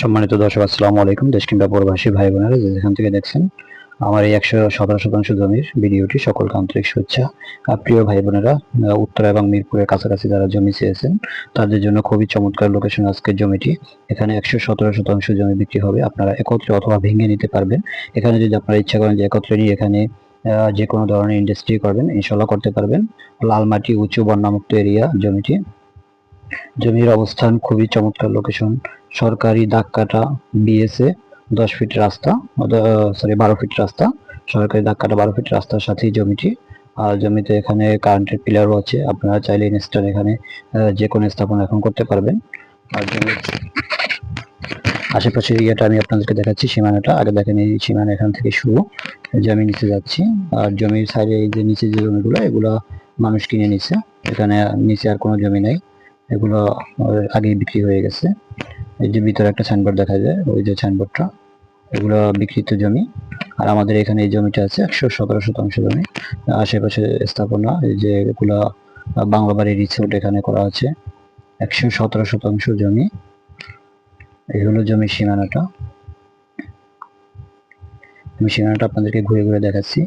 সম্মানিত দর্শক, আসসালামু আলাইকুম। দেশ কিংবা প্রবাসী ভাই বোনেরা, যে যেখান থেকে দেখছেন, আমার এই একশো সতেরো শতাংশ জমির ভিডিওটি সকলকে আন্তরিক শুভেচ্ছা। প্রিয় ভাই বোনেরা উত্তরা এবং মিরপুরের কাছাকাছি যারা জমি চেয়েছেন, তাদের জন্য খুবই চমৎকার লোকেশন আজকের জমিটি। এখানে একশো সতেরো শতাংশ জমি বিক্রি হবে। আপনারা একত্রে অথবা ভেঙে নিতে পারবেন। এখানে যদি আপনারা ইচ্ছা করেন যে একত্রে নিয়ে এখানে যে কোনো ধরনের ইন্ডাস্ট্রি করবেন ইনশাল্লাহ করতে পারবেন। লাল মাটি উঁচু বন্যামুক্ত এরিয়া জমিটি। জমির অবস্থান খুবই চমৎকার লোকেশন সরকারি দাগ কাটা বিএসএ দশ ফিট রাস্তা সরি বারো ফিট রাস্তা। সরকারি দাগ কাটা বারো ফিট রাস্তার সাথেই জমিটি। আর জমিতে এখানে কারেন্টের পিলারও আছে। আপনারা চাইলে ইনস্টল এখানে যে কোনো স্থাপনা এখন করতে পারবেন। আর জমির আশেপাশের এরিয়াটা আমি আপনাদেরকে দেখাচ্ছি, সীমানাটা। আগে দেখেন এই সীমানা এখান থেকে শুরু। যে আমি নিচে যাচ্ছি। আর জমির সাইডে এই যে নিচে যে জমিগুলো, এগুলো মানুষ কিনে নিছে। এখানে নিচে আর কোনো জমি নাই। এগুলো আগেই বিক্রি হয়ে গেছে। এই যে ভিতরে একটা সাইনবোর্ড দেখা যায়, ওই যে সাইনবোর্ডটা, এগুলো বিক্রিত জমি। আর আমাদের এখানে এই জমিটা আছে একশো সতেরো শতাংশ জমি। আশেপাশে স্থাপনা, এই যে এগুলা বাংলা বাড়ির রিসোর্ট এখানে করা আছে। একশো সতেরো শতাংশ জমি। এই হলো জমির সীমানাটা। আমি সীমানাটা আপনাদেরকে ঘুরে ঘুরে দেখাচ্ছি।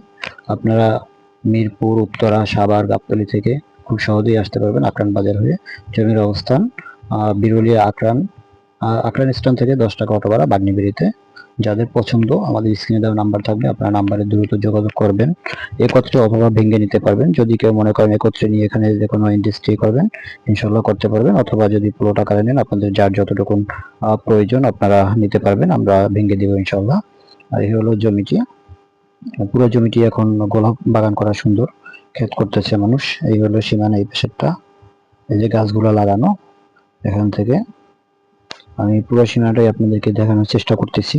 আপনারা মিরপুর, উত্তরা, সাভার, গাবতলি থেকে খুব সহজেই আসতে পারবেন আকরান বাজার হয়ে। জমির অবস্থান বিরুলিয়া আকরান আকরান স্ট্যান্ড থেকে দশ টাকা অটো ভাড়া বাগনিবেড়িতে। যাদের পছন্দ, আমাদের স্ক্রিনে দেওয়া নাম্বার থাকবে, আপনারা নাম্বারে দ্রুত যোগাযোগ করবেন। একত্রে অথবা ভেঙে নিতে পারবেন। যদি কেউ মনে করেন একত্রে নিয়ে এখানে যে কোনো ইন্ডাস্ট্রি করবেন ইনশাল্লাহ করতে পারবেন। অথবা যদি পুরো টাকা নেন, আপনাদের যার যতটুকু প্রয়োজন, আপনারা নিতে পারবেন। আমরা ভেঙে দেবো ইনশাল্লাহ আর এই হলো জমিটি। পুরো জমিটি এখন গোলাপ বাগান করা সুন্দর। ক্ষেত করতেছে মানুষ। এই হলো সীমানা, এই পাশেরটা। এই যে গাছগুলো লাগানো, এখান থেকে। আমি পুরো সীমানাটাই আপনাদেরকে দেখানোর চেষ্টা করতেছি।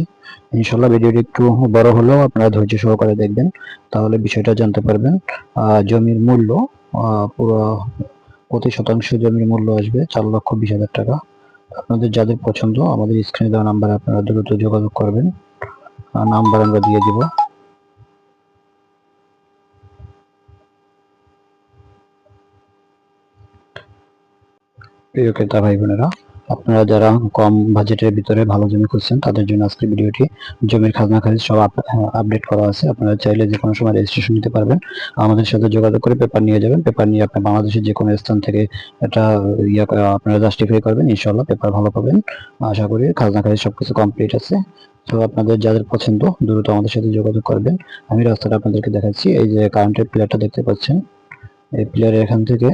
ইনশাল্লাহ ভিডিওটি একটু বড় হলেও আপনারা ধৈর্য সহকারে দেখবেন, তাহলে বিষয়টা জানতে পারবেন। জমির মূল্য পুরো প্রতি শতাংশ জমির মূল্য আসবে চার লক্ষ বিশ হাজার টাকা। আপনাদের যাদের পছন্দ, আমাদের স্ক্রিনে দেওয়া নাম্বারে আপনারা দ্রুত যোগাযোগ করবেন। নাম্বার আমরা দিয়ে দিব। প্রিয় ক্রেতা ভাই বোনেরা, আপনারা যারা কম বাজেটের ভিতরে ভালো জমি খুঁজছেন, তাদের জন্য আজকে ভিডিওটি জমির খাজনা খারিজ সব আপডেট করা আছে। আপনারা চাইলে যে কোনো সময় রেজিস্ট্রেশন নিতে পারবেন। আমাদের সাথে যোগাযোগ করে পেপার নিয়ে যাবেন। পেপার নিয়ে আপনি বাংলাদেশের যে কোনো স্থান থেকে এটা ইয়া আপনারা জাস্টিফাই করবেন। ইনশাল্লাহ পেপার ভালো পাবেন। আশা করি খাজনা খারিজ সবকিছু কমপ্লিট আছে। তো আপনাদের যাদের পছন্দ, দ্রুত আমাদের সাথে যোগাযোগ করবেন। আমি রাস্তাটা আপনাদেরকে দেখাচ্ছি। এই যে কারেন্টের প্লেয়ারটা দেখতে পাচ্ছেন। এই প্লেয়ারের এখান থেকে